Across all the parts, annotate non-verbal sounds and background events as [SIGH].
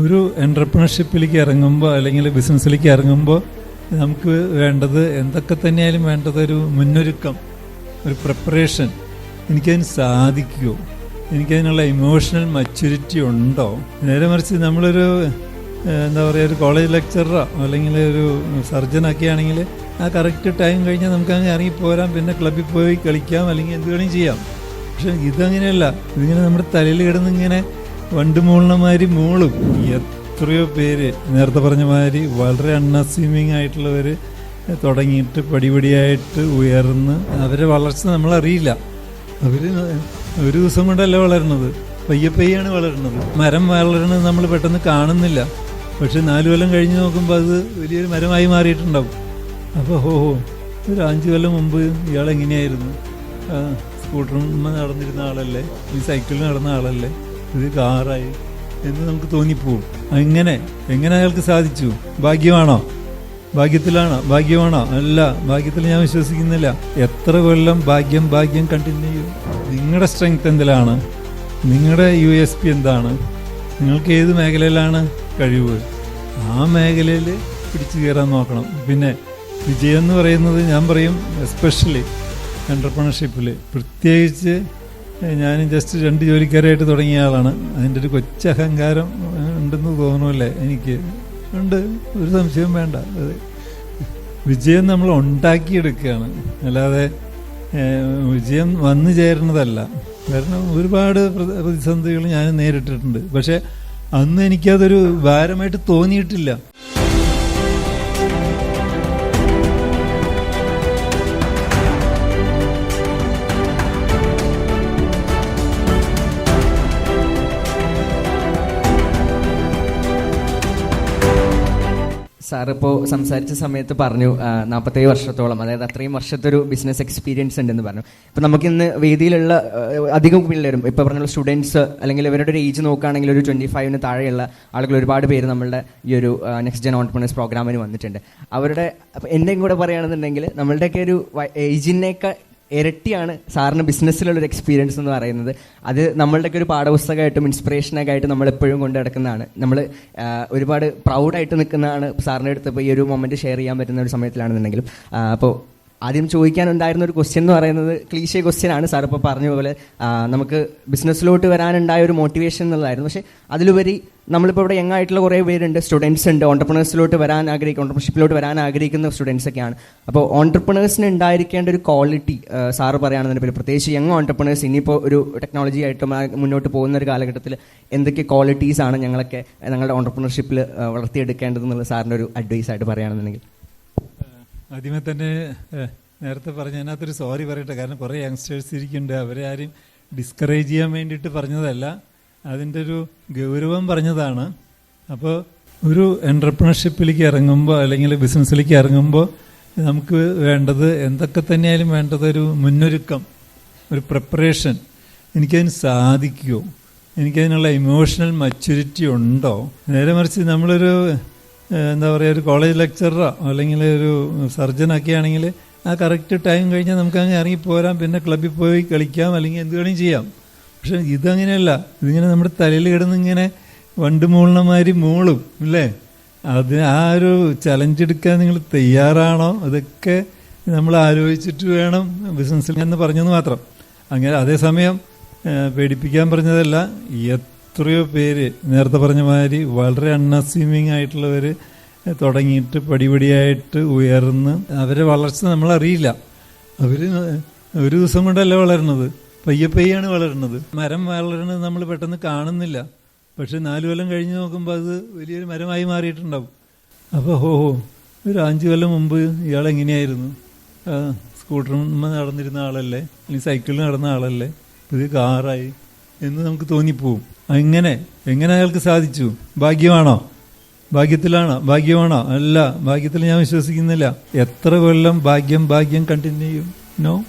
ഒരു എന്റർപ്രണർഷിപ്പിലേക്ക് ഇറങ്ങുമ്പോൾ അല്ലെങ്കിൽ ബിസിനസ്സിലേക്ക് ഇറങ്ങുമ്പോൾ നമുക്ക് വേണ്ടത് എന്തൊക്കെ തന്നെയായാലും വേണ്ടത് ഒരു മുന്നൊരുക്കം ഒരു പ്രിപ്പറേഷൻ എനിക്കതിന് സാധിക്കുമോ എനിക്കതിനുള്ള ഇമോഷണൽ മച്യൂരിറ്റി ഉണ്ടോ? നേരെ മറിച്ച് നമ്മളൊരു എന്താ പറയുക ഒരു കോളേജ് ലെക്ചറോ അല്ലെങ്കിൽ ഒരു സർജനൊക്കെ ആണെങ്കിൽ ആ കറക്റ്റ് ടൈം കഴിഞ്ഞാൽ നമുക്ക് അങ്ങ് ഇറങ്ങി പോരാം പിന്നെ ക്ലബ്ബിൽ പോയി കളിക്കാം അല്ലെങ്കിൽ എന്ത് വേണമെങ്കിലും ചെയ്യാം. പക്ഷെ ഇതങ്ങനെയല്ല. ഇതിങ്ങനെ നമ്മുടെ തലയിൽ കിടന്ന് ഇങ്ങനെ വണ്ട് മൂളണമാതിരി മൂളും. എത്രയോ പേര് നേരത്തെ പറഞ്ഞ മാതിരി വളരെ അൺഅസ്യൂമിങ് ആയിട്ടുള്ളവർ തുടങ്ങിയിട്ട് പടിപടിയായിട്ട് ഉയർന്ന് അവരെ വളർച്ച നമ്മളറിയില്ല അവർ ഒരു ദിവസം കൊണ്ടല്ല വളരുന്നത്? പയ്യെ പയ്യാണ് വളരുന്നത്. മരം വളരുന്നത് നമ്മൾ പെട്ടെന്ന് കാണുന്നില്ല. പക്ഷെ നാലു കൊല്ലം കഴിഞ്ഞ് നോക്കുമ്പോൾ അത് വലിയൊരു മരമായി മാറിയിട്ടുണ്ടാവും. അപ്പോൾ ഹോ ഹോ ഒരു അഞ്ച് കൊല്ലം മുമ്പ് ഇയാൾ എങ്ങനെയായിരുന്നു? സ്കൂട്ടറും നടന്നിരുന്ന ആളല്ലേ? ഈ സൈക്കിളിൽ നടന്ന ആളല്ലേ? ഇത് കാറായി എന്ന് നമുക്ക് തോന്നിപ്പോവും. അങ്ങനെ എങ്ങനെ അയാൾക്ക് സാധിച്ചു? ഭാഗ്യമാണോ? ഭാഗ്യത്തിലാണോ? ഭാഗ്യമാണോ? അല്ല ഭാഗ്യത്തിൽ ഞാൻ വിശ്വസിക്കുന്നില്ല. എത്ര കൊല്ലം ഭാഗ്യം ഭാഗ്യം കണ്ടിന്യൂ. ചെയ്യും നിങ്ങളുടെ സ്ട്രെങ്ത് എന്തിലാണ്? നിങ്ങളുടെ യു എസ് പി എന്താണ്? നിങ്ങൾക്ക് ഏത് മേഖലയിലാണ് കഴിവ്? ആ മേഖലയിൽ പിടിച്ചു കയറാൻ നോക്കണം. പിന്നെ വിജയം എന്ന് പറയുന്നത് ഞാൻ പറയും എസ്പെഷ്യലി എന്റർപ്രണർഷിപ്പിൽ പ്രത്യേകിച്ച് ഞാൻ ജസ്റ്റ് രണ്ട് ജോലിക്കാരായിട്ട് തുടങ്ങിയ ആളാണ്. അതിന്റെ ഒരു കൊച്ചഹങ്കാരം ഉണ്ടെന്ന് തോന്നുമല്ലേ എനിക്ക്. ഉണ്ട് ഒരു സംശയം വേണ്ട. അത് വിജയം നമ്മൾ ഉണ്ടാക്കിയെടുക്കുകയാണ്. അല്ലാതെ വിജയം വന്നു ചേരുന്നതല്ല. കാരണം ഒരുപാട് പ്ര- പ്രതിസന്ധികൾ ഞാൻ നേരിട്ടിട്ടുണ്ട്. പക്ഷെ അന്ന് എനിക്കതൊരു ഭാരമായിട്ട് തോന്നിയിട്ടില്ല. സാർ ഇപ്പോൾ സംസാരിച്ച സമയത്ത് പറഞ്ഞു നാൽപ്പത്തേഴ് വർഷത്തോളം അതായത് അത്രയും വർഷത്തെ ഒരു ബിസിനസ് എക്സ്പീരിയൻസ് ഉണ്ടെന്ന് പറഞ്ഞു. ഇപ്പം നമുക്കിന്ന് വേദിയിലുള്ള അധികം പിള്ളേരും ഇപ്പോൾ പറഞ്ഞ സ്റ്റുഡൻസ് അല്ലെങ്കിൽ ഇവരുടെ ഒരു ഏജ് നോക്കുകയാണെങ്കിൽ ഒരു ട്വന്റി ഫൈവിന് താഴെയുള്ള ആളുകൾ ഒരുപാട് പേര് നമ്മളുടെ ഈ ഒരു നെക്സ്റ്റ് ജൻ ഓൺടർപ്രണേഴ്സ് പ്രോഗ്രാമിന് വന്നിട്ടുണ്ട്. അവരുടെ എന്റെയും കൂടെ പറയുകയാണെന്നുണ്ടെങ്കിൽ നമ്മളുടെയൊക്കെ ഒരു ഏജിനേക്കാൾ ഇരട്ടിയാണ് സാറിന് ബിസിനസ്സിലുള്ള ഒരു എക്സ്പീരിയൻസ് എന്ന് പറയുന്നത്. അത് നമ്മളുടെയൊക്കെ ഒരു പാഠപുസ്തകമായിട്ടും ഇൻസ്പിറേഷനൊക്കെ ആയിട്ട് നമ്മൾ എപ്പോഴും കൊണ്ട് നടക്കുന്നതാണ്. നമ്മൾ ഒരുപാട് പ്രൗഡായിട്ട് നിൽക്കുന്നതാണ് സാറിന്റെ അടുത്ത് ഇപ്പോൾ ഈ ഒരു മൊമെന്റ് ഷെയർ ചെയ്യാൻ പറ്റുന്ന ഒരു സമയത്തിലാണെന്നുണ്ടെങ്കിലും. അപ്പോൾ ആദ്യം ചോദിക്കാനുണ്ടായിരുന്ന ഒരു ക്വസ്റ്റ്യൻ എന്ന് പറയുന്നത് ക്ലീശ ക്വസ്റ്റ്യൻ ആണ് സാർ ഇപ്പോൾ പറഞ്ഞ പോലെ നമുക്ക് ബിസിനസ്സിലോട്ട് വരാനുണ്ടായ ഒരു മോട്ടിവേഷൻ എന്നുള്ളതായിരുന്നു. പക്ഷേ അതിലുപരി നമ്മളിപ്പോൾ ഇവിടെ യങ് ആയിട്ടുള്ള കുറേ പേരുണ്ട്. സ്റ്റുഡൻസ് ഉണ്ട്. ഓണ്ടർപ്രണേഴ്സിലോട്ട് വരാൻ ആഗ്രഹിക്കുന്ന ഓണ്ടർപ്രണർഷിപ്പിലോട്ട് വരാൻ ആഗ്രഹിക്കുന്ന സ്റ്റുഡൻസ് ഒക്കെയാണ്. അപ്പോൾ ഓണ്ടർപ്രണേഴ്സിന് ഉണ്ടായിരിക്കേണ്ട ഒരു ക്വാളിറ്റി സാറ് പറയുകയാണെന്നുണ്ടെങ്കിൽ പ്രത്യേകിച്ച് യങ് ഓണ്ടർപ്രണേഴ്സ് ഇനിയിപ്പോൾ ഒരു ടെക്നോളജി ആയിട്ട് മുന്നോട്ട് പോകുന്ന ഒരു കാലഘട്ടത്തിൽ എന്തൊക്കെ ക്വാളിറ്റീസ് ആണ് ഞങ്ങളൊക്കെ ഞങ്ങളുടെ ഓണ്ടർപ്രണർഷിപ്പിൽ വളർത്തിയെടുക്കേണ്ടതെന്നുള്ള സാറിന്റെ ഒരു അഡ്വൈസ് ആയിട്ട് പറയുകയാണെന്നുണ്ടെങ്കിൽ. ആദ്യമേ തന്നെ നേരത്തെ പറഞ്ഞ അതിനകത്തൊരു സോറി പറയട്ടെ. കാരണം കുറേ യങ്സ്റ്റേഴ്സ് ഇരിക്കുന്നുണ്ട്. അവരെ ആരും ഡിസ്കറേജ് ചെയ്യാൻ വേണ്ടിയിട്ട് പറഞ്ഞതല്ല. അതിന്റെ ഒരു ഗൗരവം പറഞ്ഞതാണ്. അപ്പോൾ ഒരു എന്റർപ്രണർഷിപ്പിലേക്ക് ഇറങ്ങുമ്പോൾ അല്ലെങ്കിൽ ബിസിനസ്സിലേക്ക് ഇറങ്ങുമ്പോൾ നമുക്ക് വേണ്ടത് എന്തൊക്കെ തന്നെയായാലും വേണ്ടത് ഒരു മുന്നൊരുക്കം ഒരു പ്രിപ്പറേഷൻ എനിക്കതിന് സാധിക്കുമോ? എനിക്കതിനുള്ള ഇമോഷണൽ മച്യൂരിറ്റി ഉണ്ടോ? നേരെ മറിച്ച് നമ്മളൊരു എന്താ പറയുക ഒരു കോളേജ് ലെക്ചറോ അല്ലെങ്കിൽ ഒരു സർജനൊക്കെ ആണെങ്കിൽ ആ കറക്റ്റ് ടൈം കഴിഞ്ഞാൽ നമുക്ക് അങ്ങ് ഇറങ്ങി പോരാം പിന്നെ ക്ലബ്ബിൽ പോയി കളിക്കാം അല്ലെങ്കിൽ എന്ത് വേണമെങ്കിലും ചെയ്യാം. പക്ഷെ ഇതങ്ങനെയല്ല. ഇതിങ്ങനെ നമ്മുടെ തലയിൽ കിടന്ന് ഇങ്ങനെ വണ്ട് മൂളണമാതിരി മൂളും ഇല്ലേ അത് ആ ഒരു ചലഞ്ച് എടുക്കാൻ നിങ്ങൾ തയ്യാറാണോ? അതൊക്കെ നമ്മൾ ആലോചിച്ചിട്ട് വേണം ബിസിനസ്സിൽ എന്ന് പറഞ്ഞെന്ന് മാത്രം. അങ്ങനെ അതേസമയം പേടിപ്പിക്കാൻ പറഞ്ഞതല്ല. എത്രയോ പേര് നേരത്തെ പറഞ്ഞ മാതിരി വളരെ അൺഅസ്യൂമിങ് ആയിട്ടുള്ളവർ തുടങ്ങിയിട്ട് പടിപടിയായിട്ട് ഉയർന്ന് അവരെ വളർച്ച നമ്മളറിയില്ല. അവർ ഒരു ദിവസം കൊണ്ടല്ല വളരുന്നത്. പയ്യെ പയ്യാണ് വളരുന്നത്. മരം വളരുന്നത് നമ്മൾ പെട്ടെന്ന് കാണുന്നില്ല. പക്ഷെ നാലു കൊല്ലം കഴിഞ്ഞ് നോക്കുമ്പോൾ അത് വലിയൊരു മരമായി മാറിയിട്ടുണ്ടാവും. അപ്പോൾ ഹോ ഒരു അഞ്ച് കൊല്ലം മുമ്പ് ഇയാൾ എങ്ങനെയായിരുന്നു? സ്കൂട്ടറും നടന്നിരുന്ന ആളല്ലേ? അല്ലെങ്കിൽ സൈക്കിളിൽ നടന്ന ആളല്ലേ? പുതിയ കാറായി എന്ന് നമുക്ക് തോന്നിപ്പോവും. അങ്ങനെ എങ്ങനെ അയാൾക്ക് സാധിച്ചു? ഭാഗ്യമാണോ? ഭാഗ്യത്തിലാണോ? ഭാഗ്യമാണോ? അല്ല ഭാഗ്യത്തിൽ ഞാൻ വിശ്വസിക്കുന്നില്ല. എത്ര കൊല്ലം ഭാഗ്യം ഭാഗ്യം കണ്ടിന്യൂ ചെയ്യും? നോ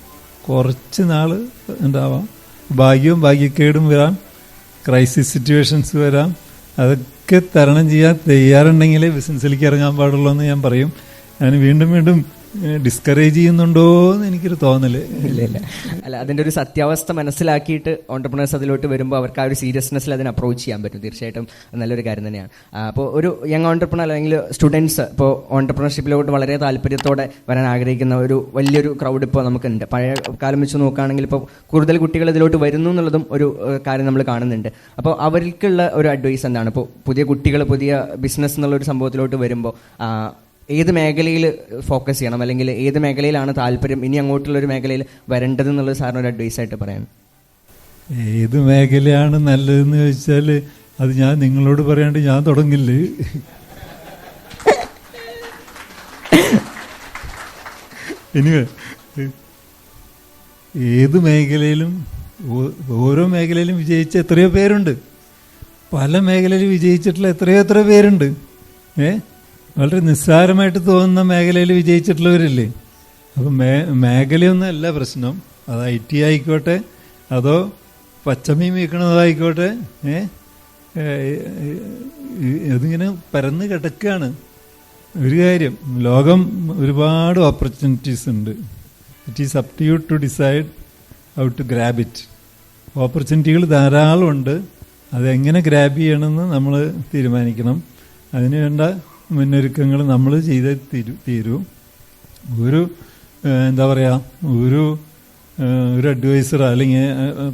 കുറച്ച് നാൾ ഉണ്ടാവാം. ഭാഗ്യവും ഭാഗ്യക്കേടും വരാം. ക്രൈസിസ് സിറ്റുവേഷൻസ് വരാം. അതൊക്കെ തരണം ചെയ്യാൻ തയ്യാറുണ്ടെങ്കിലേ ബിസിനസ്സിലേക്ക് ഇറങ്ങാൻ പാടുള്ളൂ എന്ന് ഞാൻ പറയും. ഞാൻ വീണ്ടും വീണ്ടും ഡിസ്കറേജ് ചെയ്യുന്നുണ്ടോ എന്ന് എനിക്കൊരു തോന്നൽ. ഇല്ല ഇല്ല. അല്ല അതിന്റെ ഒരു സത്യാവസ്ഥ മനസ്സിലാക്കിയിട്ട് ഓണ്ടർപ്രണേഴ്സ് അതിലോട്ട് വരുമ്പോൾ അവർക്ക് ആ ഒരു സീരിയസ്നെസ്സിൽ അതിനെ അപ്രോച്ച് ചെയ്യാൻ പറ്റും. തീർച്ചയായിട്ടും നല്ലൊരു കാര്യം തന്നെയാണ്. അപ്പോൾ ഒരു യങ് ഓണ്ടർപ്രണർ അല്ലെങ്കിൽ സ്റ്റുഡൻസ് ഇപ്പോൾ ഓണ്ടർപ്രണർഷിപ്പിലോട്ട് വളരെ താല്പര്യത്തോടെ വരാൻ ആഗ്രഹിക്കുന്ന ഒരു വലിയൊരു ക്രൗഡ് ഇപ്പോൾ നമുക്കുണ്ട്. പഴയ കാലം വെച്ച് നോക്കുകയാണെങ്കിൽ ഇപ്പോൾ കൂടുതൽ കുട്ടികൾ ഇതിലോട്ട് വരുന്നു എന്നുള്ളതും ഒരു കാര്യം നമ്മൾ കാണുന്നുണ്ട്. അപ്പോൾ അവർക്കുള്ള ഒരു അഡ്വൈസ് എന്താണ്? ഇപ്പോൾ പുതിയ കുട്ടികൾ പുതിയ ബിസിനസ് എന്നുള്ള ഒരു സംഭവത്തിലോട്ട് വരുമ്പോൾ ഏത് മേഖലയിൽ ഫോക്കസ് ചെയ്യണം? അല്ലെങ്കിൽ ഏത് മേഖലയിലാണ് താല്പര്യം? ഇനി അങ്ങോട്ടുള്ള ഒരു മേഖലയിൽ വരേണ്ടത് എന്നുള്ളത് സാറിന് ഒരു അഡ്വൈസ് ആയിട്ട് പറയാൻ ഏത് മേഖലയാണ് നല്ലതെന്ന് ചോദിച്ചാൽ അത് ഞാൻ നിങ്ങളോട് പറയാണ്ട് ഞാൻ തുടങ്ങില്ലേ. ഇനി ഏത് മേഖലയിലും ഓരോ മേഖലയിലും വിജയിച്ച എത്രയോ പേരുണ്ട്. പല മേഖലയിൽ വിജയിച്ചിട്ടുള്ള എത്രയോ എത്രയോ പേരുണ്ട്. ഏ? വളരെ നിസ്സാരമായിട്ട് തോന്നുന്ന മേഖലയിൽ വിജയിച്ചിട്ടുള്ളവരില്ലേ? അപ്പം മേ മേഖലയൊന്നും അല്ല പ്രശ്നം. അത് ഐ ടി ആയിക്കോട്ടെ അതോ പച്ചമീൻ വിൽക്കുന്നതായിക്കോട്ടെ ഏ? അതിങ്ങനെ പരന്ന് കിടക്കുകയാണ് ഒരു കാര്യം ലോകം ഒരുപാട് ഓപ്പർച്യൂണിറ്റീസ് ഉണ്ട്. It is up to you to decide how to grab it ഓപ്പർച്യൂണിറ്റികൾ ധാരാളമുണ്ട്. അതെങ്ങനെ ഗ്രാബ് ചെയ്യണമെന്ന് നമ്മൾ തീരുമാനിക്കണം. അതിന് വേണ്ട മുന്നൊരുക്കങ്ങൾ നമ്മൾ ചെയ്ത് തീരു തീരൂ. ഒരു എന്താ പറയുക ഒരു ഒരു അഡ്വൈസർ അല്ലെങ്കിൽ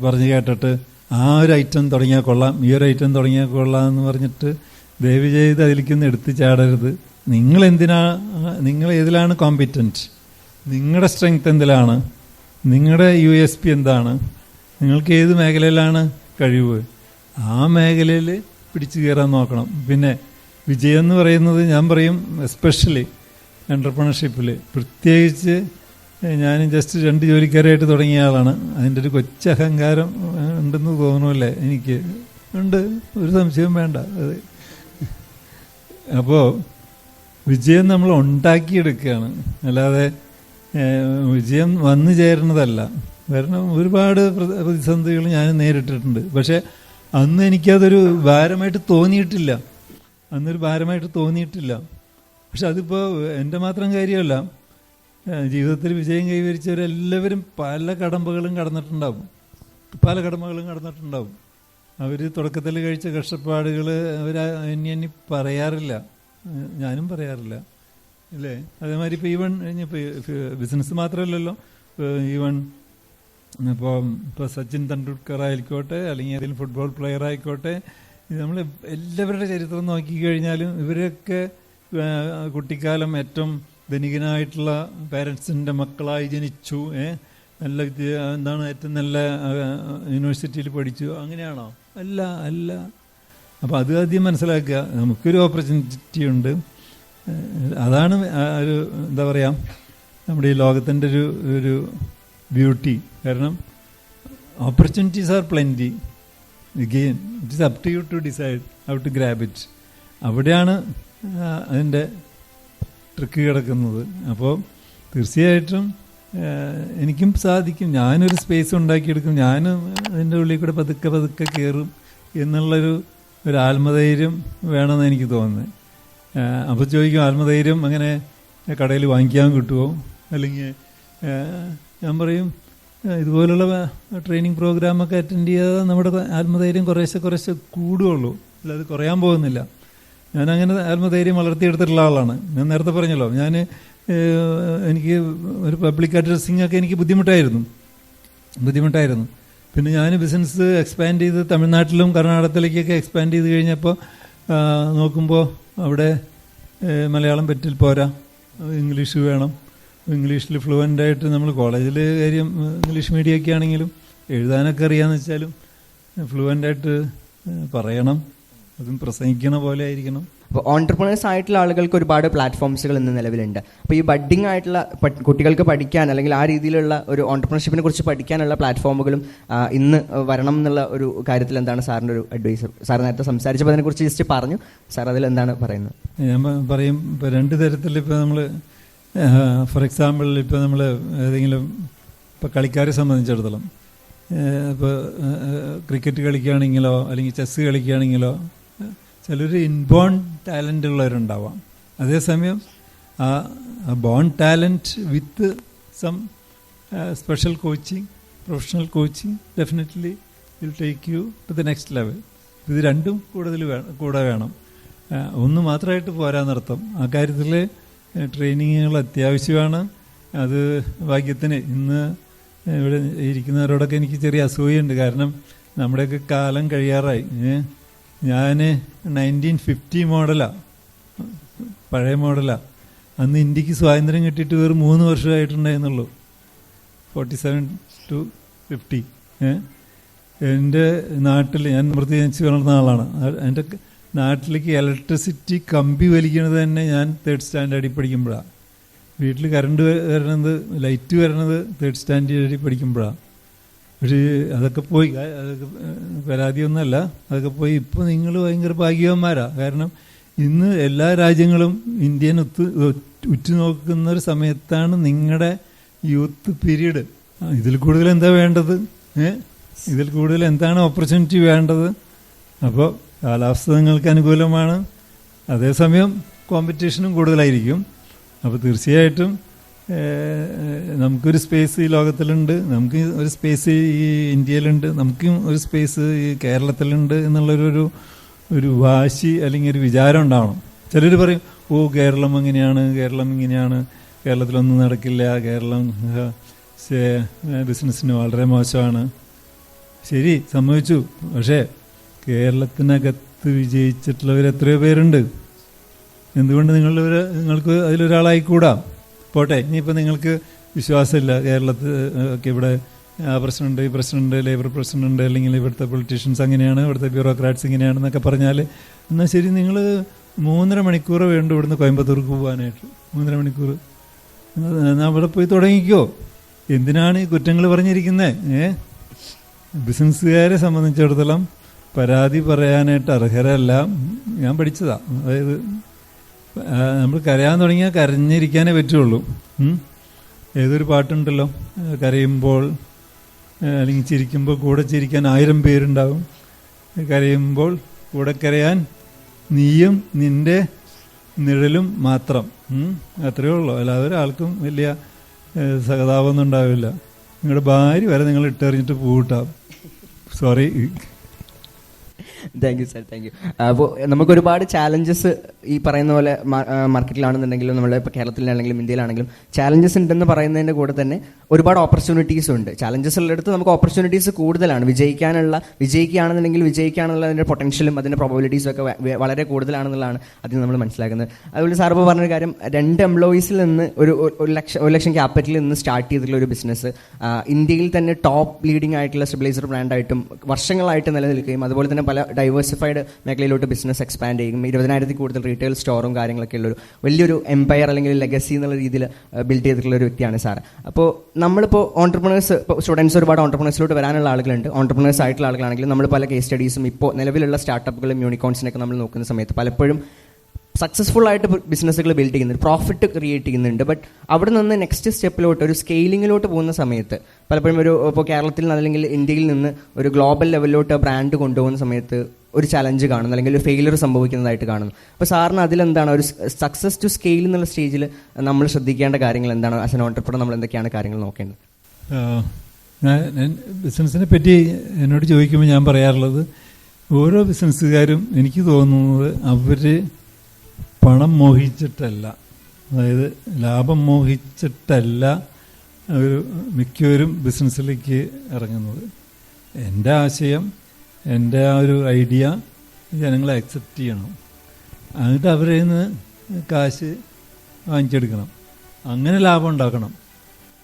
പറഞ്ഞു കേട്ടിട്ട് ആ ഒരു ഐറ്റം തുടങ്ങിയാൽ കൊള്ളാം ഈ ഒരു ഐറ്റം തുടങ്ങിയാൽ കൊള്ളാം എന്ന് പറഞ്ഞിട്ട് ദയവ് ചെയ്ത് അതിലേക്കൊന്നും എടുത്ത് ചാടരുത്. നിങ്ങൾ എന്തിനാ നിങ്ങൾ ഏതിലാണ് കോമ്പിറ്റന്റ് നിങ്ങളുടെ സ്ട്രെങ്ത് എന്തിലാണ്? നിങ്ങളുടെ യു എസ് പി എന്താണ്? നിങ്ങൾക്ക് ഏത് മേഖലയിലാണ് കഴിവ്? ആ മേഖലയിൽ പിടിച്ചു കയറാൻ നോക്കണം. പിന്നെ വിജയം എന്ന് പറയുന്നത് ഞാൻ പറയും എസ്പെഷ്യലി എന്റർപ്രണർഷിപ്പിൽ പ്രത്യേകിച്ച് ഞാൻ ജസ്റ്റ് രണ്ട് ജോലിക്കാരായിട്ട് തുടങ്ങിയ ആളാണ്. അതിന്റെ ഒരു കൊച്ചഹങ്കാരം ഉണ്ടെന്ന് തോന്നുമല്ലേ എനിക്ക്. ഉണ്ട് ഒരു സംശയവും വേണ്ട. അത് അപ്പോൾ വിജയം നമ്മൾ ഉണ്ടാക്കിയെടുക്കുകയാണ്. അല്ലാതെ വിജയം വന്നു ചേരുന്നതല്ല. കാരണം ഒരുപാട് പ്ര- പ്രതിസന്ധികൾ ഞാൻ നേരിട്ടിട്ടുണ്ട്. പക്ഷേ അന്ന് എനിക്കതൊരു ഭാരമായിട്ട് തോന്നിയിട്ടില്ല. അന്നൊരു ഭാരമായിട്ട് തോന്നിയിട്ടില്ല. പക്ഷെ അതിപ്പോൾ എന്റെ മാത്രം കാര്യമല്ല ജീവിതത്തിൽ വിജയം കൈവരിച്ചവരെല്ലാവരും പല കടമ്പകളും കടന്നിട്ടുണ്ടാവും. പല കടമ്പകളും കടന്നിട്ടുണ്ടാവും. അവർ തുടക്കത്തിൽ കഴിച്ച കഷ്ടപ്പാടുകൾ അവർ എന്നെ എന്നെ പറയാറില്ല. ഞാനും പറയാറില്ല. അല്ലേ? അതേമാതിരി ഇപ്പോൾ ഈവൺ ഇനിയിപ്പോൾ ബിസിനസ് മാത്രമല്ലല്ലോ. ഈവൺ ഇപ്പോൾ ഇപ്പോൾ സച്ചിൻ തെണ്ടുൽക്കർ ആയിക്കോട്ടെ അല്ലെങ്കിൽ ഏതെങ്കിലും ഫുട്ബോൾ പ്ലെയർ ആയിക്കോട്ടെ നമ്മൾ എല്ലാവരുടെ ചരിത്രം നോക്കിക്കഴിഞ്ഞാലും ഇവരൊക്കെ കുട്ടിക്കാലം ഏറ്റവും ധനികനായിട്ടുള്ള പാരൻസിന്റെ മക്കളായി ജനിച്ചു നല്ല എന്താണ് ഏറ്റവും നല്ല യൂണിവേഴ്സിറ്റിയിൽ പഠിച്ചു അങ്ങനെയാണോ? അല്ല അല്ല. അപ്പോൾ അത് ആദ്യം മനസ്സിലാക്കുക. നമുക്കൊരു ഓപ്പർച്യൂണിറ്റി ഉണ്ട്. അതാണ് ഒരു എന്താ പറയുക നമ്മുടെ ഈ ലോകത്തിന്റെ ഒരു ഒരു ബ്യൂട്ടി കാരണം opportunities are plenty gain it is up to you to decide how to grab it അവിടെയാണ് അതിന്റെ ട്രിക്ക് കിടക്കുന്നത്. അപ്പോൾ തീർച്ചയായിട്ടും എനിക്കും സാധിക്കും. ഞാനൊരു സ്പേസ് ഉണ്ടാക്കിയെടുക്കും. ഞാൻ അതിന്റെ ഉള്ളിൽ കൂടെ പതുക്കെ പതുക്കെ കയറും എന്നുള്ളൊരു ഒരു ആത്മധൈര്യം വേണമെന്ന് എനിക്ക് തോന്നുന്നത് അപ്പോൾ ചോദിക്കും ആത്മധൈര്യം അങ്ങനെ കടയിൽ വാങ്ങിക്കാൻ കിട്ടുമോ അല്ലെങ്കിൽ ഞാൻ പറയും ഇതുപോലുള്ള ട്രെയിനിങ് പ്രോഗ്രാമൊക്കെ അറ്റൻഡ് ചെയ്താൽ നമ്മുടെ ആത്മധൈര്യം കുറേശ്ശെ കുറേശ്ശെ കൂടുകയുള്ളൂ. അല്ലാതെ കുറയാൻ പോകുന്നില്ല. ഞാൻ അങ്ങനെ ആത്മധൈര്യം വളർത്തിയെടുത്തിട്ടുള്ള ആളാണ്. ഞാൻ നേരത്തെ പറഞ്ഞല്ലോ ഞാൻ എനിക്ക് ഒരു പബ്ലിക് അഡ്രസ്സിംഗ് ഒക്കെ എനിക്ക് ബുദ്ധിമുട്ടായിരുന്നു. ബുദ്ധിമുട്ടായിരുന്നു. പിന്നെ ഞാൻ ബിസിനസ് എക്സ്പാൻഡ് ചെയ്ത് തമിഴ്നാട്ടിലും കർണാടകത്തിലേക്കൊക്കെ എക്സ്പാൻഡ് ചെയ്ത് കഴിഞ്ഞപ്പോൾ നോക്കുമ്പോൾ അവിടെ മലയാളം പറ്റിൽ പോരാ. ഇംഗ്ലീഷ് വേണം. ഇംഗ്ലീഷിൽ ഫ്ലുവന്റ് ആയിട്ട് നമ്മൾ കോളേജിൽ കാര്യം ഇംഗ്ലീഷ് മീഡിയമൊക്കെ ആണെങ്കിലും എഴുതാനൊക്കെ അറിയാമെന്ന് വെച്ചാലും ഫ്ലുവന്റ് ആയിട്ട് പറയണം. അതും പ്രസംഗിക്കണ പോലെ ആയിരിക്കണം. അപ്പോൾ ഓണ്ടർപ്രണേഴ്സ് ആയിട്ടുള്ള ആളുകൾക്ക് ഒരുപാട് പ്ലാറ്റ്ഫോംസുകൾ ഇന്ന് നിലവിലുണ്ട്. അപ്പോൾ ഈ ബഡ്ഡിംഗ് ആയിട്ടുള്ള കുട്ടികൾക്ക് പഠിക്കാൻ അല്ലെങ്കിൽ ആ രീതിയിലുള്ള ഒരു ഓണ്ടർപ്രണർഷിപ്പിനെ കുറിച്ച് പഠിക്കാനുള്ള പ്ലാറ്റ്ഫോമുകളും ഇന്ന് വരണം എന്നുള്ള ഒരു കാര്യത്തിൽ എന്താണ് സാറിന്റെ ഒരു അഡ്വൈസ് സാർ നേരത്തെ സംസാരിച്ചപ്പോൾ അതിനെക്കുറിച്ച് ജസ്റ്റ് പറഞ്ഞു. സാർ അതിൽ എന്താണ് പറയുന്നത്? ഞാൻ പറയും ഇപ്പോൾ രണ്ട് തരത്തിൽ ഇപ്പോൾ നമ്മൾ ഫോർ എക്സാമ്പിൾ ഇപ്പോൾ നമ്മൾ ഏതെങ്കിലും ഇപ്പോൾ കളിക്കാരെ സംബന്ധിച്ചിടത്തോളം ഇപ്പോൾ ക്രിക്കറ്റ് കളിക്കുകയാണെങ്കിലോ അല്ലെങ്കിൽ ചെസ്സ് കളിക്കുകയാണെങ്കിലോ ചിലർ ഇൻബോൺ ടാലന്റ് ഉള്ളവരുണ്ടാവാം. അതേസമയം ആ born talent with some special coaching professional coaching definitely will take you to the next level ഇത് രണ്ടും കൂടുതൽ വേണം കൂടെ വേണം. ഒന്ന് മാത്രമായിട്ട് പോരാ നിർത്തം ആ കാര്യത്തിൽ ട്രെയിനിങ്ങുകൾ അത്യാവശ്യമാണ്. അത് ഭാഗ്യത്തിന് ഇന്ന് ഇവിടെ ഇരിക്കുന്നവരോടൊക്കെ എനിക്ക് ചെറിയ അസൂയുണ്ട്. കാരണം നമ്മുടെയൊക്കെ കാലം കഴിയാറായി. ഞാൻ നയന്റീൻ ഫിഫ്റ്റി മോഡലാണ് പഴയ മോഡലാണ് അന്ന് ഇന്ത്യയ്ക്ക് സ്വാതന്ത്ര്യം കിട്ടിയിട്ട് വെറും മൂന്ന് വർഷമായിട്ടുണ്ടായിരുന്നുള്ളൂ. ഫോർട്ടി സെവൻ ടു ഫിഫ്റ്റി എന്റെ നാട്ടിൽ ഞാൻ പ്രത്യേകിച്ച് വളർന്ന ആളാണ്. എന്റെ നാട്ടിലേക്ക് ഇലക്ട്രിസിറ്റി കമ്പി വലിക്കുന്നത് തന്നെ ഞാൻ തേർഡ് സ്റ്റാൻഡേർഡിൽ പഠിക്കുമ്പോഴാണ് വീട്ടിൽ കറണ്ട് വരണത് ലൈറ്റ് വരണത് തേർഡ് സ്റ്റാൻഡേർഡിൽ പഠിക്കുമ്പോഴാണ് ഒരു അതൊക്കെ പോയി. അതൊക്കെ പരാതിയൊന്നുമല്ല. അതൊക്കെ പോയി. ഇപ്പോൾ നിങ്ങൾ ഭയങ്കര ഭാഗ്യവന്മാരാണ് കാരണം ഇന്ന് എല്ലാ രാജ്യങ്ങളും ഇന്ത്യൻ ഒത്ത് ഉറ്റുനോക്കുന്ന ഒരു സമയത്താണ് നിങ്ങളുടെ യൂത്ത് പീരീഡ് ഇതിൽ കൂടുതൽ എന്താ വേണ്ടത്? ഇതിൽ കൂടുതൽ എന്താണ് ഓപ്പർച്യൂണിറ്റി വേണ്ടത്? അപ്പോൾ കാലാവസ്ഥ നിങ്ങൾക്ക് അനുകൂലമാണ്. അതേസമയം കോമ്പറ്റീഷനും കൂടുതലായിരിക്കും. അപ്പോൾ തീർച്ചയായിട്ടും നമുക്കൊരു സ്പേസ് ഈ ലോകത്തിലുണ്ട് നമുക്ക് ഒരു സ്പേസ് ഈ ഇന്ത്യയിലുണ്ട് നമുക്കും ഒരു സ്പേസ് ഈ കേരളത്തിലുണ്ട് എന്നുള്ളൊരു ഒരു വാശി അല്ലെങ്കിൽ ഒരു വിചാരം ഉണ്ടാവണം. ചിലർ പറയും ഓ കേരളം എങ്ങനെയാണ്? കേരളം ഇങ്ങനെയാണ്. കേരളത്തിലൊന്നും നടക്കില്ല. കേരളം ബിസിനസ്സിന് വളരെ മോശമാണ്. ശരി സമ്മതിച്ചു. പക്ഷേ കേരളത്തിനകത്ത് വിജയിച്ചിട്ടുള്ളവർ എത്രയോ പേരുണ്ട്. എന്തുകൊണ്ട് നിങ്ങൾ നിങ്ങൾക്ക് അതിലൊരാളായിക്കൂടാ? പോട്ടെ ഇനിയിപ്പോൾ നിങ്ങൾക്ക് വിശ്വാസമില്ല. കേരളത്തിൽ ഒക്കെ ഇവിടെ ആ പ്രശ്നമുണ്ട് ഈ പ്രശ്നമുണ്ട് ലേബർ പ്രശ്നമുണ്ട് അല്ലെങ്കിൽ ഇവിടുത്തെ പൊളിറ്റീഷ്യൻസ് അങ്ങനെയാണ് ഇവിടുത്തെ ബ്യൂറോക്രാറ്റ്സ് ഇങ്ങനെയാണെന്നൊക്കെ പറഞ്ഞാൽ എന്നാൽ ശരി നിങ്ങൾ മൂന്നര മണിക്കൂർ വേണ്ട ഇവിടുന്ന് കോയമ്പത്തൂർക്ക് പോകാനായിട്ട് മൂന്നര മണിക്കൂർ അവിടെ പോയി തുടങ്ങിക്കോ. എന്തിനാണ് ഈ കുറ്റങ്ങൾ പറഞ്ഞിരിക്കുന്നത് ഏ? ബിസിനസ്സുകാരെ സംബന്ധിച്ചിടത്തോളം പരാതി പറയാനായിട്ട് അർഹരല്ല. ഞാൻ പഠിച്ചതാ. അതായത് നമ്മൾ കരയാൻ തുടങ്ങിയാൽ കരഞ്ഞിരിക്കാനേ പറ്റുള്ളൂ. ഏതൊരു പാട്ടുണ്ടല്ലോ? കരയുമ്പോൾ അല്ലെങ്കിൽ ചിരിക്കുമ്പോൾ കൂടെ ചിരിക്കാൻ ആയിരം പേരുണ്ടാവും. കരയുമ്പോൾ കൂടെ കരയാൻ നീയും നിന്റെ നിഴലും മാത്രം. അത്രയേ ഉള്ളൂ. അല്ലാതെ ഒരാൾക്കും വലിയ സഹതാപമൊന്നും ഉണ്ടാവില്ല. നിങ്ങളുടെ ഭാര്യ വരെ നിങ്ങൾ ഇട്ടെറിഞ്ഞിട്ട് പൂട്ടാം sorry thank you sir thank you അപ്പോൾ നമുക്ക് ഒരുപാട് ചാലഞ്ചസ് ഈ പറയുന്ന പോലെ മാർക്കറ്റിലാണെന്നുണ്ടെങ്കിലും നമ്മൾ ഇപ്പോൾ കേരളത്തിലാണെങ്കിലും ഇന്ത്യയിലാണെങ്കിലും ചാലഞ്ചസ് ഉണ്ടെന്ന് പറയുന്നതിന്റെ കൂടെ തന്നെ ഒരുപാട് ഓപ്പർച്യൂണിറ്റീസ് ഉണ്ട്. ചാലഞ്ചസ് ഉള്ളിടത്ത് നമുക്ക് ഓപ്പർച്യൂണിറ്റീസ് കൂടുതലാണ്. വിജയിക്കാനുള്ള വിജയിക്കുകയാണെന്നുണ്ടെങ്കിൽ വിജയിക്കാനുള്ള അതിന്റെ പൊട്ടൻഷ്യലും അതിന്റെ പ്രോബിലിറ്റീസും ഒക്കെ വളരെ കൂടുതലാണെന്നുള്ളതാണ് അതിന് നമ്മൾ മനസ്സിലാക്കുന്നത്. അതുപോലെ സാർ ഇപ്പോൾ പറഞ്ഞൊരു കാര്യം രണ്ട് എംപ്ലോയീസിൽ നിന്ന് ഒരു- ഒരു ലക്ഷം ഒരു ലക്ഷം ക്യാപിറ്റലിൽ നിന്ന് സ്റ്റാർട്ട് ചെയ്തിട്ടുള്ള ഒരു ബിസിനസ് ഇന്ത്യയിൽ തന്നെ ടോപ്പ് ലീഡിംഗ് ആയിട്ടുള്ള സ്റ്റെബിലൈസർ ബ്രാൻഡായിട്ടും വർഷങ്ങളായിട്ട് നിലനിൽക്കുകയും അതുപോലെ തന്നെ പല ഡൈവേഴ്സിഫൈഡ് മേഖലയിലോട്ട് ബിസിനസ് എക്സ്പാൻഡ് ചെയ്യും. ഇരുപതിനായിരത്തിൽ കൂടുതൽ റീറ്റെയിൽ സ്റ്റോറും കാര്യങ്ങളൊക്കെ ഉള്ളൊരു വലിയൊരു എംപയർ അല്ലെങ്കിൽ ലെഗസി എന്നുള്ള രീതിയിൽ ബിൽഡ് ചെയ്തിട്ടുള്ള ഒരു വ്യക്തിയാണ് സാർ അപ്പോൾ നമ്മളിപ്പോൾ ഓൺടർപ്രണേഴ്സ് ഇപ്പോൾ സ്റ്റുഡൻസ് ഒരുപാട് ഓൺടർപ്രണേഴ്സിലോട്ട് വരാനുള്ള ആളുകളുണ്ട്. ഓൺടർപ്രണേഴ്സ് ആയിട്ടുള്ള ആളുകളാണെങ്കിലും നമ്മൾ പല കേസ് സ്റ്റഡീസും ഇപ്പോൾ നിലവിലുള്ള സ്റ്റാർട്ടപ്പുകളും യൂണിക്കോൺസിനൊക്കെ നമ്മൾ നോക്കുന്ന സമയത്ത് പലപ്പോഴും സക്സസ്ഫുൾ ആയിട്ട് ബിസിനസ്സുകൾ ബിൽഡ് ചെയ്യുന്നുണ്ട്. പ്രോഫിറ്റ് ക്രിയേറ്റ് ചെയ്യുന്നുണ്ട്. ബട്ട് അവിടെ നിന്ന് നെക്സ്റ്റ് സ്റ്റെപ്പിലോട്ട് ഒരു സ്കെയിലിങ്ങിലോട്ട് പോകുന്ന സമയത്ത് പലപ്പോഴും ഒരു ഇപ്പോൾ കേരളത്തിൽ നിന്ന് അല്ലെങ്കിൽ ഇന്ത്യയിൽ നിന്ന് ഒരു ഗ്ലോബൽ ലെവലിലോട്ട് ബ്രാൻഡ് കൊണ്ടുപോകുന്ന സമയത്ത് ഒരു ചലഞ്ച് കാണുന്നു അല്ലെങ്കിൽ ഒരു ഫെയിലിയർ സംഭവിക്കുന്നതായിട്ട് കാണുന്നു. അപ്പോൾ സാറിന് അതിലെന്താണ്? ഒരു സക്സസ് ടു സ്കെയിൽ എന്നുള്ള സ്റ്റേജിൽ നമ്മൾ ശ്രദ്ധിക്കേണ്ട കാര്യങ്ങൾ എന്താണ്? ആസ് എൻ ഓണ്ടർപ്രണർ നമ്മൾ എന്തൊക്കെയാണ് കാര്യങ്ങൾ നോക്കേണ്ടത്? ഞാൻ ബിസിനസ്സിനെ പറ്റി എന്നോട് ചോദിക്കുമ്പോൾ ഞാൻ പറയാറുള്ളത് ഓരോ ബിസിനസ്സുകാരും എനിക്ക് തോന്നുന്നത് അവർ പണം മോഹിച്ചിട്ടല്ല. അതായത് ലാഭം മോഹിച്ചിട്ടല്ല ഒരു മിക്കവരും ബിസിനസ്സിലേക്ക് ഇറങ്ങുന്നത്. എന്റെ ആശയം എന്റെ ആ ഒരു ഐഡിയ ജനങ്ങളെ അക്സെപ്റ്റ് ചെയ്യണം. എന്നിട്ട് അവരിൽ നിന്ന് കാശ് വാങ്ങിച്ചെടുക്കണം. അങ്ങനെ ലാഭം ഉണ്ടാക്കണം.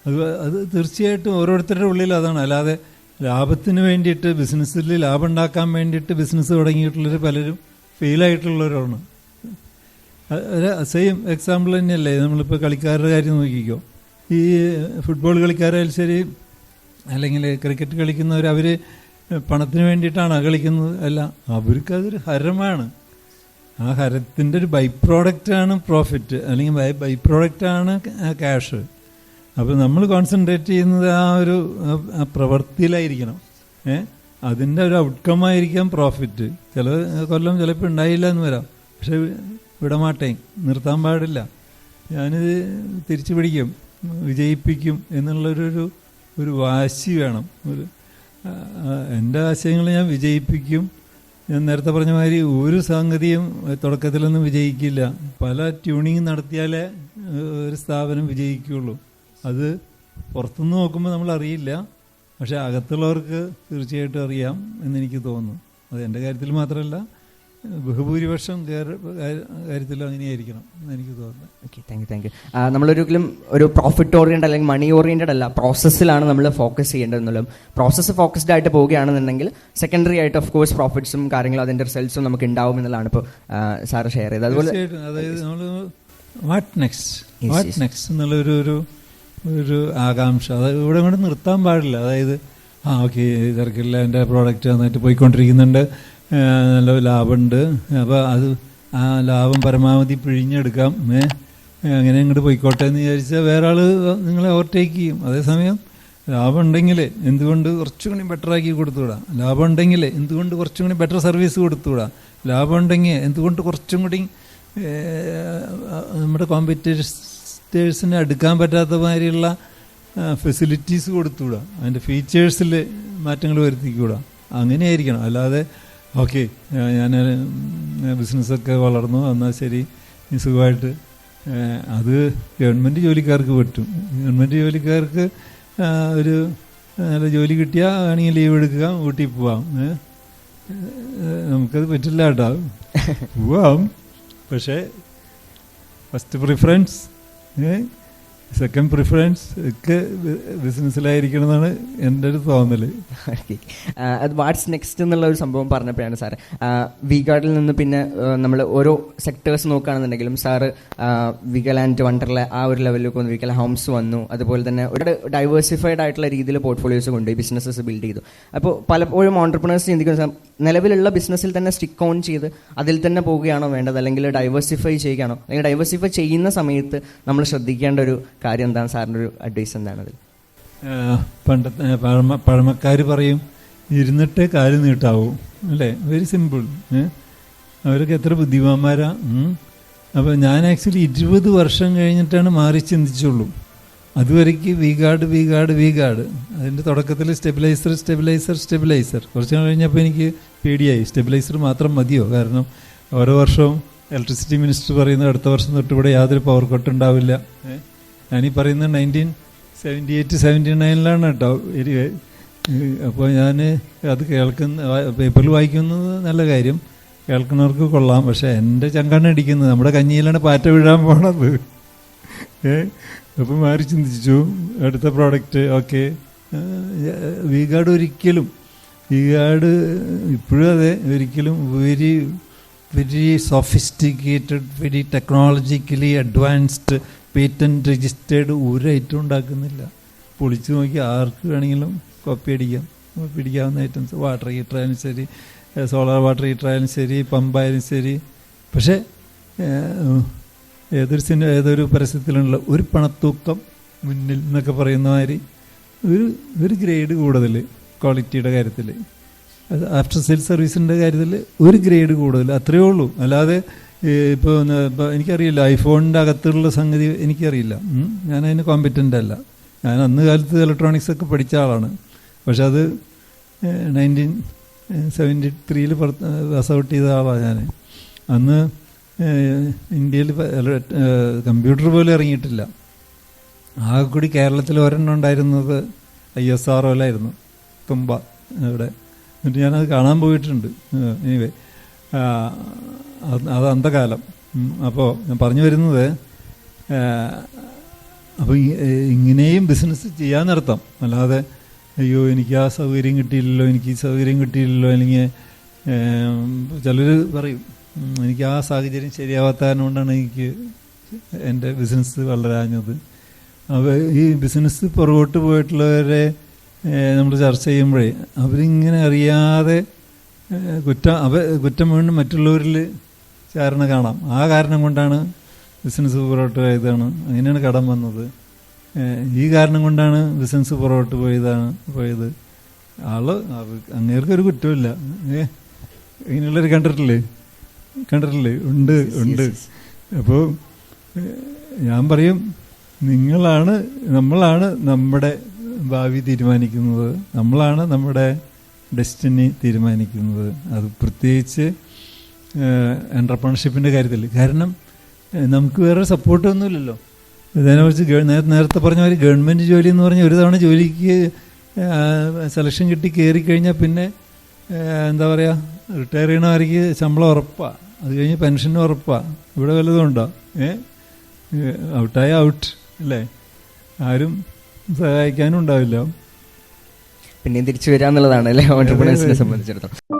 അത് അത് തീർച്ചയായിട്ടും ഓരോരുത്തരുടെ ഉള്ളിൽ അതാണ്. അല്ലാതെ ലാഭത്തിന് വേണ്ടിയിട്ട് ബിസിനസ്സിൽ ലാഭം ഉണ്ടാക്കാൻ വേണ്ടിയിട്ട് ബിസിനസ് തുടങ്ങിയിട്ടുള്ളവർ പലരും ഫെയിലായിട്ടുള്ളവരാണ്. സെയിം എക്സാമ്പിൾ തന്നെയല്ലേ? നമ്മളിപ്പോൾ കളിക്കാരുടെ കാര്യം നോക്കിക്കോ. ഈ ഫുട്ബോൾ കളിക്കാരായാലും ശരി അല്ലെങ്കിൽ ക്രിക്കറ്റ് കളിക്കുന്നവർ അവർ പണത്തിന് വേണ്ടിയിട്ടാണ് കളിക്കുന്നത്. അല്ല അവർക്കതൊരു ഹരമാണ്. ആ ഹരത്തിന്റെ ഒരു ബൈ പ്രോഡക്റ്റാണ് പ്രോഫിറ്റ് അല്ലെങ്കിൽ ബൈ ബൈ പ്രോഡക്റ്റാണ് ക്യാഷ് അപ്പോൾ നമ്മൾ കോൺസെൻട്രേറ്റ് ചെയ്യുന്നത് ആ ഒരു പ്രവൃത്തിയിലായിരിക്കണം ഏ? അതിന്റെ ഒരു ഔട്ട്കം ആയിരിക്കാം പ്രോഫിറ്റ് ചില കൊല്ലം ചിലപ്പോൾ ഉണ്ടായില്ല എന്ന് വരാം. പക്ഷെ വിടമാട്ടെ നിർത്താൻ പാടില്ല. ഞാനിത് തിരിച്ചു പിടിക്കും വിജയിപ്പിക്കും എന്നുള്ളൊരു ഒരു- വാശി വേണം. ഒരു എന്റെ ആശയങ്ങൾ ഞാൻ വിജയിപ്പിക്കും. ഞാൻ നേരത്തെ പറഞ്ഞ മാതിരി ഒരു സംഗതിയും തുടക്കത്തിലൊന്നും വിജയിക്കില്ല. പല ട്യൂണിങ് നടത്തിയാലേ ഒരു സ്ഥാപനം വിജയിക്കുകയുള്ളൂ. അത് പുറത്തുനിന്ന് നോക്കുമ്പോൾ നമ്മൾ അറിയില്ല. പക്ഷെ അകത്തുള്ളവർക്ക് തീർച്ചയായിട്ടും അറിയാം എന്നെനിക്ക് തോന്നുന്നു. അത് എന്റെ കാര്യത്തിൽ മാത്രമല്ല ബഹുഭൂരിപക്ഷം കാര്യത്തിൽ അങ്ങനെയായിരിക്കണം എനിക്ക് തോന്നുന്നത് okay thank you thank you നമ്മളൊരിക്കലും ഒരു പ്രോഫിറ്റ് ഓറിയന്റഡ് അല്ലെങ്കിൽ മണി ഓറിയന്റഡ് അല്ല പ്രോസസ്സിലാണ് നമ്മൾ ഫോക്കസ് ചെയ്യേണ്ടത് എന്നുള്ളതും പ്രോസസ്സ് ഫോക്കസ്ഡ് ആയിട്ട് പോവുകയാണെന്നുണ്ടെങ്കിൽ സെക്കൻഡറി ആയിട്ട് ഓഫ് കോഴ്സ് പ്രോഫിറ്റ്സും കാര്യങ്ങളും അതിന്റെ റിസൾട്ട്സും നമുക്ക് ഉണ്ടാവും എന്നുള്ളതാണ് ഇപ്പോൾ സാറ് ഷെയർ ചെയ്തത്. അതുപോലെ അതായത് നമ്മൾ വാട്ട് നെക്സ്റ്റ് വാട്ട് നെക്സ്റ്റ് എന്നുള്ളൊരു ഒരു ഒരു ആകാംക്ഷ. അത് ഇവിടെ ഇവിടെ നിർത്താൻ പാടില്ല. അതായത് ആ ഓക്കെ തിരക്കില്ല എന്റെ പ്രോഡക്റ്റ് നന്നായിട്ട് പോയിക്കൊണ്ടിരിക്കുന്നുണ്ട്. നല്ല ലാഭമുണ്ട് അപ്പോൾ അത് ആ ലാഭം പരമാവധി പിഴിഞ്ഞെടുക്കാം. അങ്ങനെ ഇങ്ങോട്ട് പോയിക്കോട്ടെ എന്ന് വിചാരിച്ചാൽ വേറെ ആൾ നിങ്ങളെ ഓവർടേക്ക് ചെയ്യും. അതേസമയം ലാഭം ഉണ്ടെങ്കിൽ എന്തുകൊണ്ട് കുറച്ചും കൂടി ബെറ്റർ ആക്കി കൊടുത്തുവിടാം. ലാഭം ഉണ്ടെങ്കിൽ എന്തുകൊണ്ട് കുറച്ചും കൂടി ബെറ്റർ സർവീസ് കൊടുത്തുവിടാം. ലാഭം ഉണ്ടെങ്കിൽ എന്തുകൊണ്ട് കുറച്ചും കൂടി നമ്മുടെ കോമ്പറ്റേഴ്സിന് എടുക്കാൻ പറ്റാത്ത മാതിരിയുള്ള ഫെസിലിറ്റീസ് കൊടുത്തുവിടാം. അതിന്റെ ഫീച്ചേഴ്സിൽ മാറ്റങ്ങൾ വരുത്തിക്കൂടാം. അങ്ങനെയായിരിക്കണം. അല്ലാതെ ഓക്കെ ഞാൻ ബിസിനസ്സൊക്കെ വളർന്നു എന്നാൽ ശരി. സുഖമായിട്ട്. അത് ഗവൺമെന്റ് ജോലിക്കാർക്ക് പറ്റും. ഗവൺമെന്റ് ജോലിക്കാർക്ക് ഒരു നല്ല ജോലി കിട്ടിയാൽ ആണെങ്കിൽ ലീവ് എടുക്കുക ഊട്ടി പോവാം. നമുക്കത് പറ്റില്ല കേട്ടോ. [LAUGHS] പോവാം. പക്ഷേ ഫസ്റ്റ് പ്രിഫറൻസ് സെക്കൻഡ് പ്രിഫറൻസ് ഒക്കെ ബിസിനസ്സിലായിരിക്കണം എന്നാണ് എന്റെ ഒരു തോന്നൽ ഓക്കെ. അത് വാട്ട്സ് നെക്സ്റ്റ് എന്നുള്ള ഒരു സംഭവം പറഞ്ഞപ്പോഴാണ് സാർ വി ഗാർഡിൽ നിന്ന് പിന്നെ നമ്മൾ ഓരോ സെക്ടേഴ്സ് നോക്കുകയാണെന്നുണ്ടെങ്കിലും സാറ് വിഗലാൻഡ് വണ്ടർല ആ ഒരു ലെവലിലേക്ക് വന്നു. വിഗല ഹോംസ് വന്നു. അതുപോലെ തന്നെ ഒരു ഡൈവേഴ്സിഫൈഡ് ആയിട്ടുള്ള രീതിയിൽ പോർട്ട്ഫോളിയോസ് കൊണ്ടുപോയി ബിസിനസ്സസ് ബിൽഡ് ചെയ്തു. അപ്പോൾ പലപ്പോഴും ഓണ്ടർപ്രണേഴ്സ് ചിന്തിക്കുന്ന നിലവിലുള്ള ബിസിനസ്സിൽ തന്നെ സ്റ്റിക്ക് ഓൺ ചെയ്ത് അതിൽ തന്നെ പോവുകയാണോ വേണ്ടത്? അല്ലെങ്കിൽ ഡൈവേഴ്സിഫൈ ചെയ്യുകയാണോ? അല്ലെങ്കിൽ ഡൈവേഴ്സിഫൈ ചെയ്യുന്ന സമയത്ത് നമ്മൾ ശ്രദ്ധിക്കേണ്ട ഒരു കാര്യം എന്താണ് സാറിന്റെ ഒരു അഡ്വൈസ് എന്താണ് അതിൽ? പണ്ടത്തെ പഴമ പഴമക്കാർ പറയും ഇരുന്നിട്ടേ കാൽ നീട്ടാവും അല്ലേ? വെരി സിമ്പിൾ അവരൊക്കെ എത്ര ബുദ്ധിമാന്മാരാ അപ്പോൾ ഞാൻ ആക്ച്വലി ഇരുപത് വർഷം കഴിഞ്ഞിട്ടാണ് മാറി ചിന്തിച്ചുള്ളൂ. അതുവരേക്ക് വീഗാർഡ് വി ഗാർഡ് വി ഗാർഡ് അതിന്റെ തുടക്കത്തിൽ സ്റ്റെബിലൈസർ സ്റ്റെബിലൈസർ സ്റ്റെബിലൈസർ കുറച്ച് നാൾ കഴിഞ്ഞപ്പോൾ എനിക്ക് പേടിയായി. സ്റ്റെബിലൈസർ മാത്രം മതിയോ? കാരണം ഓരോ വർഷവും ഇലക്ട്രിസിറ്റി മിനിസ്റ്റർ പറയുന്നത് അടുത്ത വർഷം തൊട്ട് ഇവിടെ യാതൊരു പവർ കട്ട് ഉണ്ടാവില്ല? ഞാനീ പറയുന്നത് നയന്റീൻ സെവന്റി എയ്റ്റ് സെവന്റി നയനിലാണ് കേട്ടോ അപ്പോൾ ഞാൻ അത് കേൾക്കുന്ന പേപ്പറിൽ വായിക്കുന്നത് നല്ല കാര്യം. കേൾക്കുന്നവർക്ക് കൊള്ളാം. പക്ഷേ എന്റെ ചങ്കാണ് അടിക്കുന്നത്. നമ്മുടെ കഞ്ഞിയിലാണ് പാറ്റ വീഴാൻ പോണത്. ഏ അപ്പം മാറി ചിന്തിച്ചു. അടുത്ത പ്രോഡക്റ്റ് ഓക്കെ വീഗാട് ഒരിക്കലും വീഗാട് ഇപ്പോഴും അതെ ഒരിക്കലും very very sophisticated very technologically advanced patent registered ഒരു ഐറ്റം ഉണ്ടാക്കുന്നില്ല. പൊളിച്ചു നോക്കി ആർക്ക് വേണമെങ്കിലും കോപ്പി അടിക്കാം. കോപ്പി അടിക്കാവുന്ന ഐറ്റംസ് വാട്ടർ ഹീറ്റർ ആയാലും ശരി സോളാർ വാട്ടർ ഹീറ്റർ ആയാലും ശരി പമ്പായാലും ശരി. പക്ഷേ ഏതൊരു സിനിമ ഏതൊരു പരസ്യത്തിലുള്ള ഒരു പണത്തൂക്കം മുന്നിൽ എന്നൊക്കെ പറയുന്ന മാതിരി ഒരു ഒരു ഗ്രേഡ് കൂടുതൽ ക്വാളിറ്റിയുടെ കാര്യത്തിൽ ആഫ്റ്റർ സെയിൽ സർവീസിന്റെ കാര്യത്തിൽ ഒരു ഗ്രേഡ് കൂടുതൽ അത്രയേ ഉള്ളൂ. അല്ലാതെ ഇപ്പോൾ എനിക്കറിയില്ല ഐഫോണിന്റെ അകത്തുള്ള സംഗതി എനിക്കറിയില്ല. ഞാൻ ഞാനതിന് കോമ്പറ്റന്റ് അല്ല. ഞാൻ അന്ന് കാലത്ത് ഇലക്ട്രോണിക്സ് ഒക്കെ പഠിച്ച ആളാണ്. പക്ഷെ അത് നയന്റീൻ സെവന്റി ത്രീയിൽ പാസ് ഔട്ട് ചെയ്ത ആളാണ് ഞാൻ അന്ന് ഇന്ത്യയിൽ കമ്പ്യൂട്ടർ പോലും ഇറങ്ങിയിട്ടില്ല. ആകെ കൂടി കേരളത്തിൽ ഒരെണ്ണം ഉണ്ടായിരുന്നത് ഐ എസ് ആർ ഒലായിരുന്നു തുമ്പ ഇവിടെ എന്നിട്ട് ഞാനത് കാണാൻ പോയിട്ടുണ്ട്. എനിവേ അത് അന്ധകാലം. അപ്പോൾ ഞാൻ പറഞ്ഞു വരുന്നത് അപ്പോൾ ഇങ്ങനെയും ബിസിനസ് ചെയ്യാൻ നിർത്താം. അല്ലാതെ അയ്യോ എനിക്ക് ആ സൗകര്യം കിട്ടിയില്ലല്ലോ എനിക്ക് ഈ സൗകര്യം കിട്ടിയില്ലല്ലോ അല്ലെങ്കിൽ ചിലർ പറയും എനിക്ക് ആ സാഹചര്യം ശരിയാവാത്തതിനോണ്ടാണ് എനിക്ക് എന്റെ ബിസിനസ് വളരാഞ്ഞത്. അപ്പോൾ ഈ ബിസിനസ് പുറകോട്ട് പോയിട്ടുള്ളവരെ നമ്മൾ ചർച്ച ചെയ്യുമ്പോഴേ അവരിങ്ങനെ അറിയാതെ ഏഹ്, കുറ്റം അവ കുറ്റം വീണ്ടും മറ്റുള്ളവരിൽ ചാരണ കാണാം. ആ കാരണം കൊണ്ടാണ് ബിസിനസ് പുറകോട്ട് പോയതാണ് അങ്ങനെയാണ് കടം വന്നത്. ഈ കാരണം കൊണ്ടാണ് ബിസിനസ് പുറകോട്ട് പോയതാണ് പോയത്. ആൾ അങ്ങേർക്കൊരു കുറ്റമില്ല ഏ ഇങ്ങനെയുള്ളവർ കണ്ടിട്ടില്ലേ? കണ്ടിട്ടില്ലേ? ഉണ്ട് ഉണ്ട്. അപ്പോൾ ഞാൻ പറയും നിങ്ങളാണ് നമ്മളാണ് നമ്മുടെ ഭാവി തീരുമാനിക്കുന്നത് നമ്മളാണ് നമ്മുടെ ഡെസ്റ്റിനി തീരുമാനിക്കുന്നത്. അത് പ്രത്യേകിച്ച് എന്റർപ്രണർഷിപ്പിന്റെ കാര്യത്തിൽ. കാരണം നമുക്ക് വേറെ സപ്പോർട്ടൊന്നുമില്ലല്ലോ ഇതിനെക്കുറിച്ച് നേരത്തെ പറഞ്ഞ മാതിരി ഗവൺമെന്റ് ജോലി എന്ന് പറഞ്ഞാൽ ഒരു തവണ ജോലിക്ക് സെലക്ഷൻ കിട്ടി കയറി കഴിഞ്ഞാൽ പിന്നെ എന്താ പറയുക റിട്ടയർ ചെയ്യണവർക്ക് ശമ്പളം ഉറപ്പാണ് അത് കഴിഞ്ഞ് പെൻഷനും ഉറപ്പാണ് ഇവിടെ വല്ലതും ഉണ്ടോ? ഏ? ഔട്ടായ ഔട്ട് അല്ലേ? ആരും സഹായിക്കാനും ഉണ്ടാവില്ല. പിന്നെ തിരിച്ചു വരാന്നുള്ളതാണ് അല്ലേ? ഓണ്ടർപ്രണേഴ്സിനെ സംബന്ധിച്ചിടത്തോളം.